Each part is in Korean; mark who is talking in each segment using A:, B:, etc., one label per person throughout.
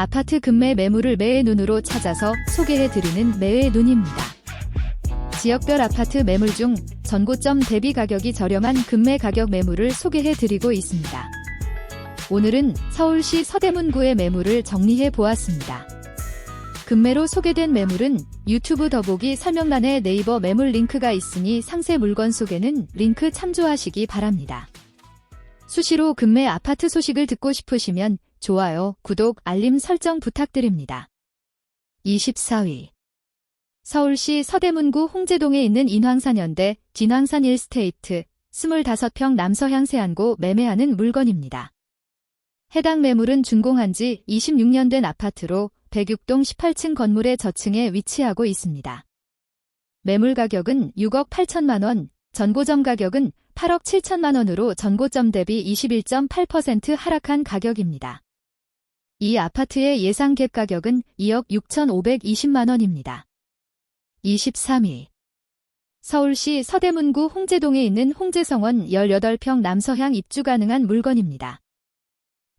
A: 아파트 급매 매물을 매의 눈으로 찾아서 소개해드리는 매의 눈입니다. 지역별 아파트 매물 중 전고점 대비 가격이 저렴한 급매 가격 매물을 소개해드리고 있습니다. 오늘은 서울시 서대문구의 매물을 정리해 보았습니다. 급매로 소개된 매물은 유튜브 더보기 설명란에 네이버 매물 링크가 있으니 상세 물건 소개는 링크 참조하시기 바랍니다. 수시로 급매 아파트 소식을 듣고 싶으시면 좋아요, 구독, 알림 설정 부탁드립니다. 24위 서울시 서대문구 홍제동에 있는 인황산현대 진황산 1스테이트 25평 남서향 세안고 매매하는 물건입니다. 해당 매물은 준공한 지 26년 된 아파트로 106동 18층 건물의 저층에 위치하고 있습니다. 매물 가격은 6억 8천만 원, 전고점 가격은 8억 7천만 원으로 전고점 대비 21.8% 하락한 가격입니다. 이 아파트의 예상 갭 가격은 2억 6,520만 원입니다. 23위 서울시 서대문구 홍제동에 있는 홍제성원 18평 남서향 입주 가능한 물건입니다.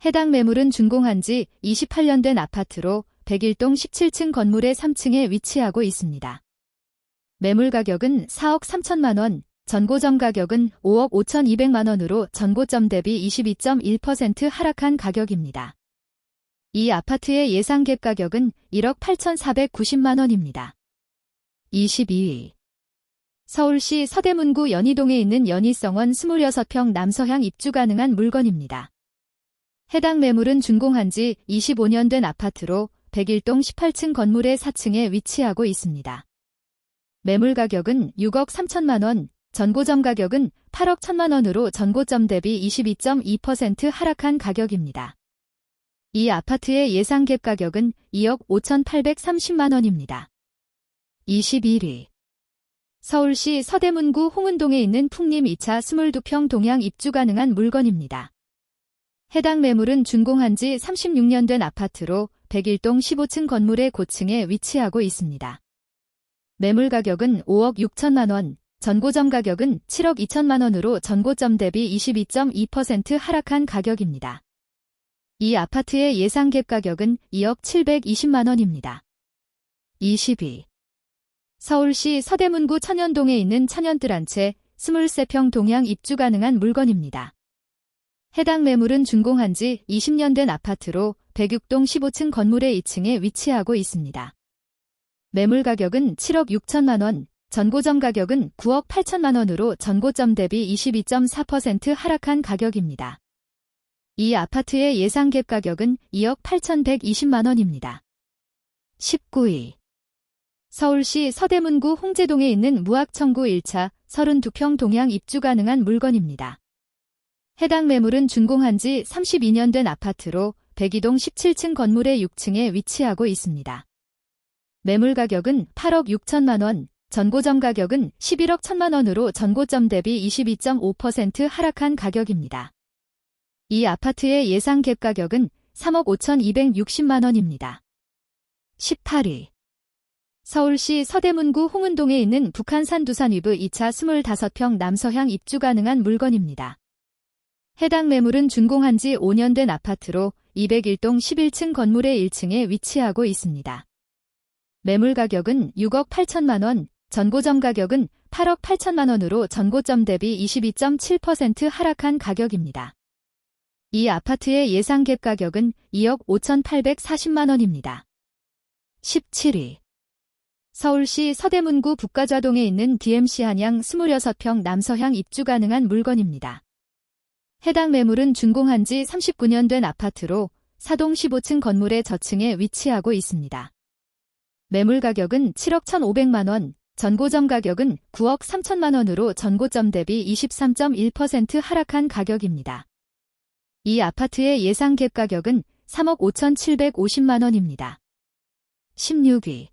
A: 해당 매물은 준공한 지 28년 된 아파트로 101동 17층 건물의 3층에 위치하고 있습니다. 매물 가격은 4억 3천만 원, 전고점 가격은 5억 5천 2백만 원으로 전고점 대비 22.1% 하락한 가격입니다. 이 아파트의 예상 갭 가격은 1억 8천4백구십만 원입니다. 22위 서울시 서대문구 연희동에 있는 연희성원 26평 남서향 입주 가능한 물건입니다. 해당 매물은 준공한 지 25년 된 아파트로 101동 18층 건물의 4층에 위치하고 있습니다. 매물 가격은 6억 3천만 원, 전고점 가격은 8억 1천만 원으로 전고점 대비 22.2% 하락한 가격입니다. 이 아파트의 예상 갭 가격은 2억 5,830만 원입니다. 21위 서울시 서대문구 홍은동에 있는 풍림 2차 22평 동향 입주 가능한 물건입니다. 해당 매물은 준공한 지 36년 된 아파트로 101동 15층 건물의 고층에 위치하고 있습니다. 매물 가격은 5억 6천만 원, 전고점 가격은 7억 2천만 원으로 전고점 대비 22.2% 하락한 가격입니다. 이 아파트의 예상 갭 가격은 2억 720만 원입니다. 20위 서울시 서대문구 천연동에 있는 천연뜰 한채 23평 동향 입주 가능한 물건입니다. 해당 매물은 준공한 지 20년 된 아파트로 106동 15층 건물의 2층에 위치하고 있습니다. 매물 가격은 7억 6천만 원, 전고점 가격은 9억 8천만 원으로 전고점 대비 22.4% 하락한 가격입니다. 이 아파트의 예상 갭 가격은 2억 8,120만 원입니다. 19위 서울시 서대문구 홍제동에 있는 무학청구 1차 32평 동향 입주 가능한 물건입니다. 해당 매물은 준공한 지 32년 된 아파트로 102동 17층 건물의 6층에 위치하고 있습니다. 매물 가격은 8억 6천만 원, 전고점 가격은 11억 1천만 원으로 전고점 대비 22.5% 하락한 가격입니다. 이 아파트의 예상 갭 가격은 3억 5,260만 원입니다. 18위 서울시 서대문구 홍은동에 있는 북한산 두산위브 2차 25평 남서향 입주 가능한 물건입니다. 해당 매물은 준공한 지 5년 된 아파트로 201동 11층 건물의 1층에 위치하고 있습니다. 매물 가격은 6억 8천만 원, 전고점 가격은 8억 8천만 원으로 전고점 대비 22.7% 하락한 가격입니다. 이 아파트의 예상 갭 가격은 2억 5,840만 원입니다. 17위 서울시 서대문구 북가좌동에 있는 DMC 한양 26평 남서향 입주 가능한 물건입니다. 해당 매물은 준공한 지 39년 된 아파트로 사동 15층 건물의 저층에 위치하고 있습니다. 매물 가격은 7억 1,500만 원, 전고점 가격은 9억 3천만 원으로 전고점 대비 23.1% 하락한 가격입니다. 이 아파트의 예상 갭 가격은 3억 5,750만 원입니다. 16위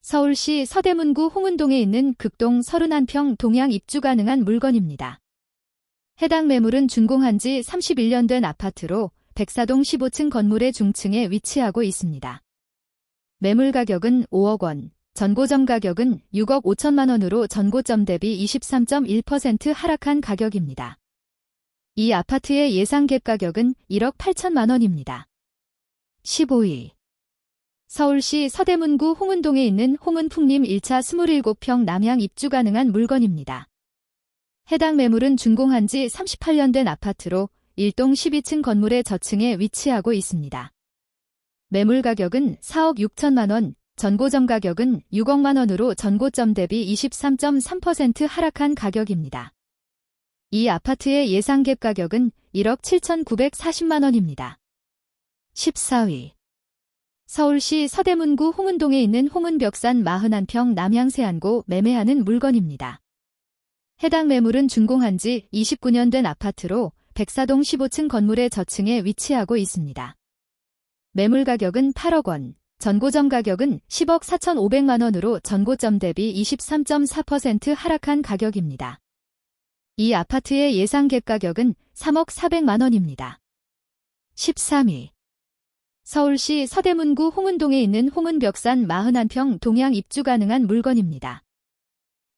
A: 서울시 서대문구 홍은동에 있는 극동 31평 동향 입주 가능한 물건입니다. 해당 매물은 준공한 지 31년 된 아파트로 104동 15층 건물의 중층에 위치하고 있습니다. 매물 가격은 5억 원, 전고점 가격은 6억 5천만 원으로 전고점 대비 23.1% 하락한 가격입니다. 이 아파트의 예상 갭 가격은 1억 8천만 원입니다. 15위. 서울시 서대문구 홍은동에 있는 홍은풍림 1차 27평 남향 입주 가능한 물건입니다. 해당 매물은 준공한 지 38년 된 아파트로 1동 12층 건물의 저층에 위치하고 있습니다. 매물 가격은 4억 6천만 원, 전고점 가격은 6억만 원으로 전고점 대비 23.3% 하락한 가격입니다. 이 아파트의 예상 갭 가격은 1억 7,940만 원입니다. 14위. 서울시 서대문구 홍은동에 있는 홍은벽산 41평 남향세안고 매매하는 물건입니다. 해당 매물은 준공한 지 29년 된 아파트로 백사동 15층 건물의 저층에 위치하고 있습니다. 매물 가격은 8억 원, 전고점 가격은 10억 4,500만 원으로 전고점 대비 23.4% 하락한 가격입니다. 이 아파트의 예상 갭 가격은 3억 400만 원입니다. 13위. 서울시 서대문구 홍은동에 있는 홍은벽산 41평 동양 입주 가능한 물건입니다.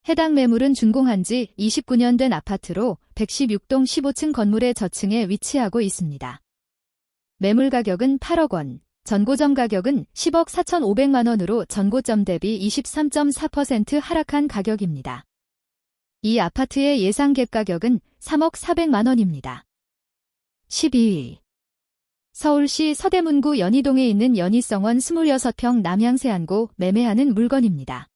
A: 해당 매물은 준공한 지 29년 된 아파트로 116동 15층 건물의 저층에 위치하고 있습니다. 매물 가격은 8억 원, 전고점 가격은 10억 4,500만 원으로 전고점 대비 23.4% 하락한 가격입니다. 이 아파트의 예상 갭 가격은 3억 400만 원입니다. 12위. 서울시 서대문구 연희동에 있는 연희성원 26평 남양세안고 매매하는 물건입니다.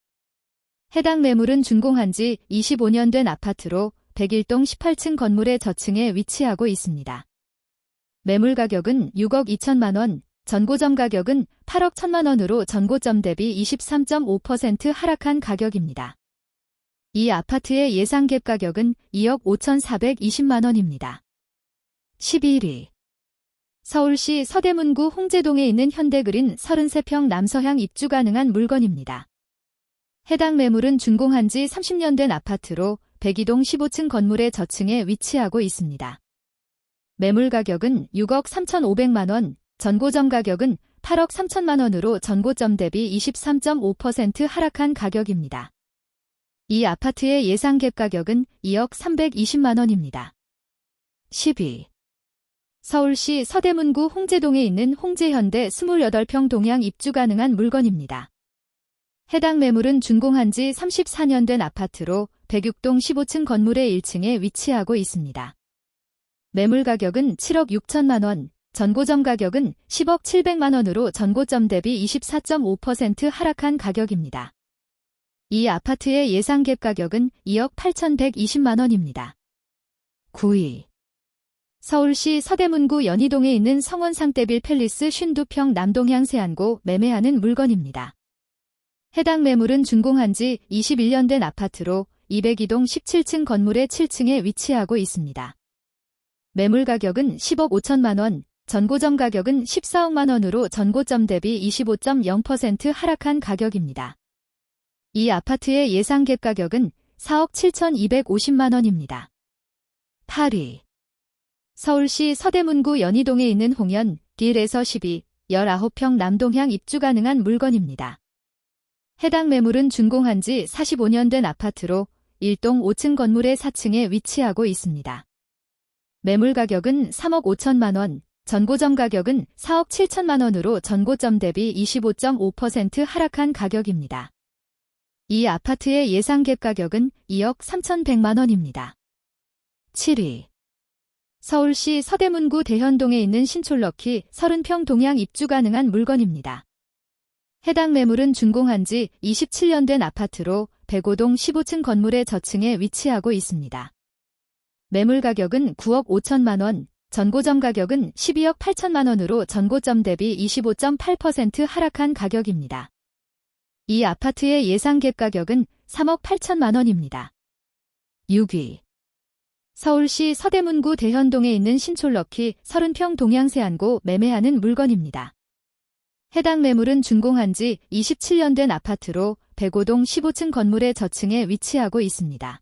A: 해당 매물은 준공한 지 25년 된 아파트로 101동 18층 건물의 저층에 위치하고 있습니다. 매물 가격은 6억 2천만 원, 전고점 가격은 8억 1천만 원으로 전고점 대비 23.5% 하락한 가격입니다. 이 아파트의 예상 갭 가격은 2억 5,420만 원입니다. 11위. 서울시 서대문구 홍제동에 있는 현대그린 33평 남서향 입주 가능한 물건입니다. 해당 매물은 준공한 지 30년 된 아파트로 102동 15층 건물의 저층에 위치하고 있습니다. 매물 가격은 6억 3,500만 원, 전고점 가격은 8억 3천만 원으로 전고점 대비 23.5% 하락한 가격입니다. 이 아파트의 예상 갭 가격은 2억 320만 원입니다. 10위. 서울시 서대문구 홍제동에 있는 홍제현대 28평 동양 입주 가능한 물건입니다. 해당 매물은 준공한 지 34년 된 아파트로 106동 15층 건물의 1층에 위치하고 있습니다. 매물 가격은 7억 6천만 원, 전고점 가격은 10억 700만 원으로 전고점 대비 24.5% 하락한 가격입니다. 이 아파트의 예상 갭 가격은 2억 8,120만 원입니다. 9위. 서울시 서대문구 연희동에 있는 성원 상대빌 팰리스 52평 남동향 세안고 매매하는 물건입니다. 해당 매물은 준공한 지 21년 된 아파트로 202동 17층 건물의 7층에 위치하고 있습니다. 매물 가격은 10억 5천만 원, 전고점 가격은 14억만 원으로 전고점 대비 25.0% 하락한 가격입니다. 이 아파트의 예상 갭 가격은 4억 7,250만 원입니다. 8위. 서울시 서대문구 연희동에 있는 홍연 길에서 12, 19평 남동향 입주 가능한 물건입니다. 해당 매물은 준공한 지 45년 된 아파트로 1동 5층 건물의 4층에 위치하고 있습니다. 매물 가격은 3억 5천만 원, 전고점 가격은 4억 7천만 원으로 전고점 대비 25.5% 하락한 가격입니다. 이 아파트의 예상 갭 가격은 2억 3,100만 원입니다. 7위. 서울시 서대문구 대현동에 있는 신촌럭키 30평 동양 입주 가능한 물건입니다. 해당 매물은 준공한 지 27년 된 아파트로 105동 15층 건물의 저층에 위치하고 있습니다. 매물 가격은 9억 5천만 원, 전고점 가격은 12억 8천만 원으로 전고점 대비 25.8% 하락한 가격입니다. 이 아파트의 예상 갭 가격은 3억 8천만 원입니다. 6위. 서울시 서대문구 대현동에 있는 신촌럭키 30평 동양세안고 매매하는 물건입니다. 해당 매물은 준공한 지 27년 된 아파트로 105동 15층 건물의 저층에 위치하고 있습니다.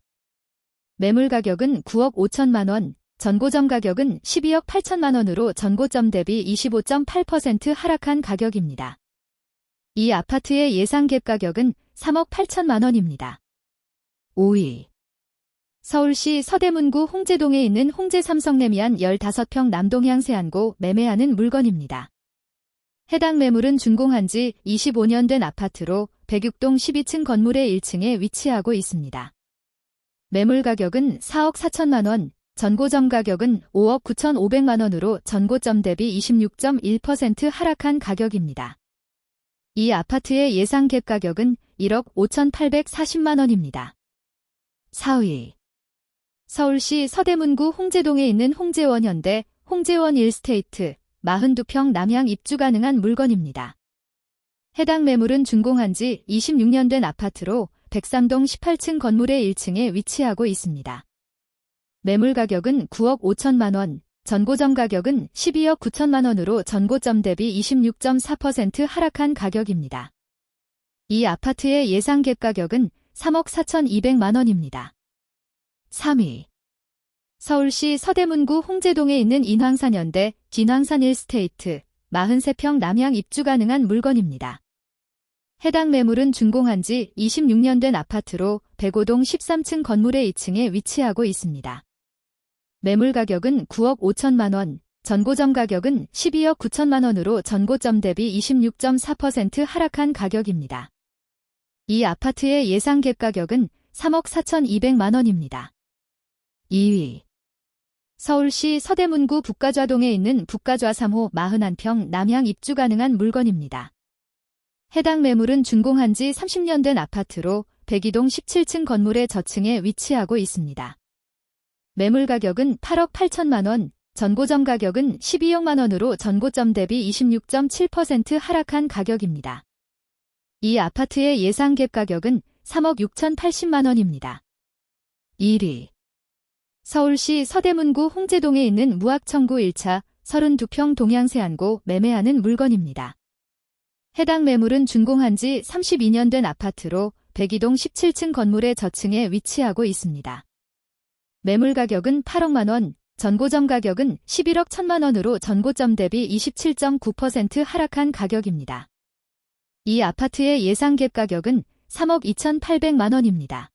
A: 매물 가격은 9억 5천만 원, 전고점 가격은 12억 8천만 원으로 전고점 대비 25.8% 하락한 가격입니다. 이 아파트의 예상 갭 가격은 3억 8천만 원입니다. 5위. 서울시 서대문구 홍제동에 있는 홍제 삼성레미안 15평 남동향 세안고 매매하는 물건입니다. 해당 매물은 준공한 지 25년 된 아파트로 106동 12층 건물의 1층에 위치하고 있습니다. 매물 가격은 4억 4천만 원, 전고점 가격은 5억 9천 5백만 원으로 전고점 대비 26.1% 하락한 가격입니다. 이 아파트의 예상 갭 가격은 1억 5천8백사십만 원입니다. 4위 서울시 서대문구 홍제동에 있는 홍제원 현대 홍제원 일스테이트 42평 남향 입주 가능한 물건입니다. 해당 매물은 준공한 지 26년 된 아파트로 백삼동 18층 건물의 1층에 위치하고 있습니다. 매물 가격은 9억 5천만 원, 전고점 가격은 12억 9천만 원으로 전고점 대비 26.4% 하락한 가격입니다. 이 아파트의 예상 갭 가격은 3억 4천2백만 원입니다. 3위 서울시 서대문구 홍제동에 있는 인황산현대 진황산 일스테이트 43평 남향 입주 가능한 물건입니다. 해당 매물은 준공한 지 26년 된 아파트로 105동 13층 건물의 2층에 위치하고 있습니다. 매물 가격은 9억 5천만 원, 전고점 가격은 12억 9천만 원으로 전고점 대비 26.4% 하락한 가격입니다. 이 아파트의 예상 갭 가격은 3억 4천2백만 원입니다. 2위 서울시 서대문구 북가좌동에 있는 북가좌 3호 41평 남향 입주 가능한 물건입니다. 해당 매물은 준공한 지 30년 된 아파트로 102동 17층 건물의 저층에 위치하고 있습니다. 매물 가격은 8억 8천만 원, 전고점 가격은 12억만 원으로 전고점 대비 26.7% 하락한 가격입니다. 이 아파트의 예상 갭 가격은 3억 6천80만 원입니다. 1위 서울시 서대문구 홍제동에 있는 무학청구 1차 32평 동양세안고 매매하는 물건입니다. 해당 매물은 준공한 지 32년 된 아파트로 102동 17층 건물의 저층에 위치하고 있습니다. 매물 가격은 8억만 원, 전고점 가격은 11억 1천만 원으로 전고점 대비 27.9% 하락한 가격입니다. 이 아파트의 예상 갭 가격은 3억 2천8백만 원입니다.